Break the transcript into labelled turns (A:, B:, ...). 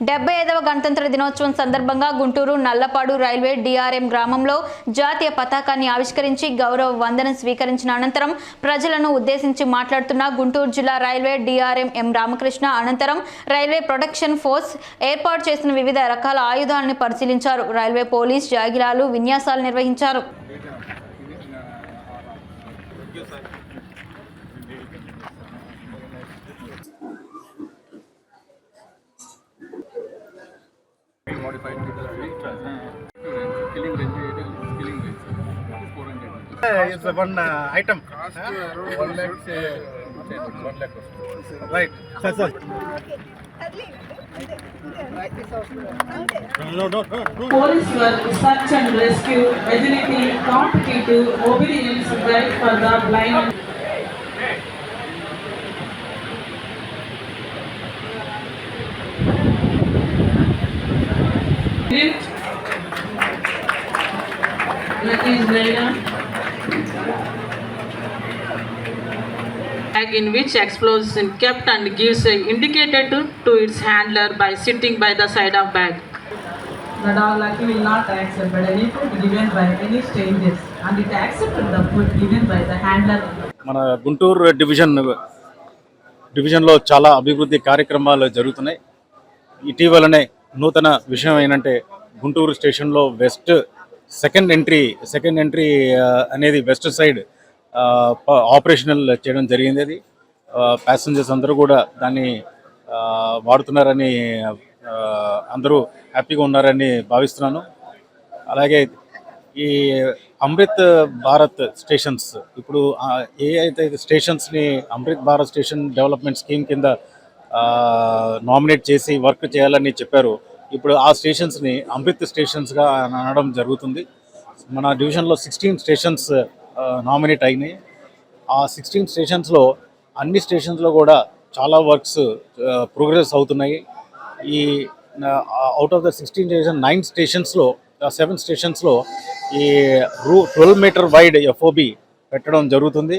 A: డెబ్బై ఐదవ గణతంత్ర దినోత్సవం సందర్భంగా గుంటూరు నల్లపాడు రైల్వే డిఆర్ఎం గ్రామంలో జాతీయ పతాకాన్ని ఆవిష్కరించి గౌరవ వందనం స్వీకరించిన అనంతరం ప్రజలను ఉద్దేశించి మాట్లాడుతున్న గుంటూరు జిల్లా రైల్వే డిఆర్ఎం ఎం రామకృష్ణ అనంతరం రైల్వే ప్రొటెక్షన్ ఫోర్స్ ఏర్పాటు చేసిన వివిధ రకాల ఆయుధాలను పరిశీలించారు. రైల్వే పోలీస్ జాగిలాలు విన్యాసాలు నిర్వహించారు.
B: Modified to the weight uh, killing range killing range 400
C: Uh, it's one uh, item.
B: cost uh, 1 lakh say 1 lakh.
C: Right. Sir, sir. No, no, no, no.
D: Police work, search and rescue, agility, competitive, obedience, guide for the blind. Bag in which explosion kept and gives a indicator to, to its handler by sitting by the side of bag. The dog lucky will not accept any food given by any strangers and it accepted the food given by the handler.
C: మన Guntur division డివిజన్లో చాలా అభివృద్ధి కార్యక్రమాలు జరుగుతున్నాయి ఇటీవలనే నూతన విషయం ఏంటంటే గుంటూరు స్టేషన్లో west second entry second entry అనేది వెస్ట్ సైడ్ ఆపరేషనల్ చేయడం జరిగింది అది. ప్యాసింజర్స్ అందరూ కూడా దాన్ని వాడుతున్నారని అందరూ హ్యాపీగా ఉన్నారని భావిస్తున్నాను. అలాగే ఈ అమృత్ భారత్ స్టేషన్స్ ఇప్పుడు ఏ అయితే స్టేషన్స్ని Amrit Bharat station development scheme కింద నామినేట్ చేసి వర్క్ చేయాలని చెప్పారు. ఇప్పుడు ఆ స్టేషన్స్ని అమృత్ స్టేషన్స్గా అనడం జరుగుతుంది. మన డివిజన్లో సిక్స్టీన్ స్టేషన్స్ నామినేట్ అయినాయి. ఆ సిక్స్టీన్ స్టేషన్స్లో అన్ని స్టేషన్స్లో కూడా చాలా వర్క్స్ ప్రోగ్రెస్ అవుతున్నాయి. ఈ out of the sixteen station nine స్టేషన్స్లో seven స్టేషన్స్లో ఈ రూ ట్వెల్వ్ మీటర్ వైడ్ ఎఫ్ఓబి పెట్టడం జరుగుతుంది.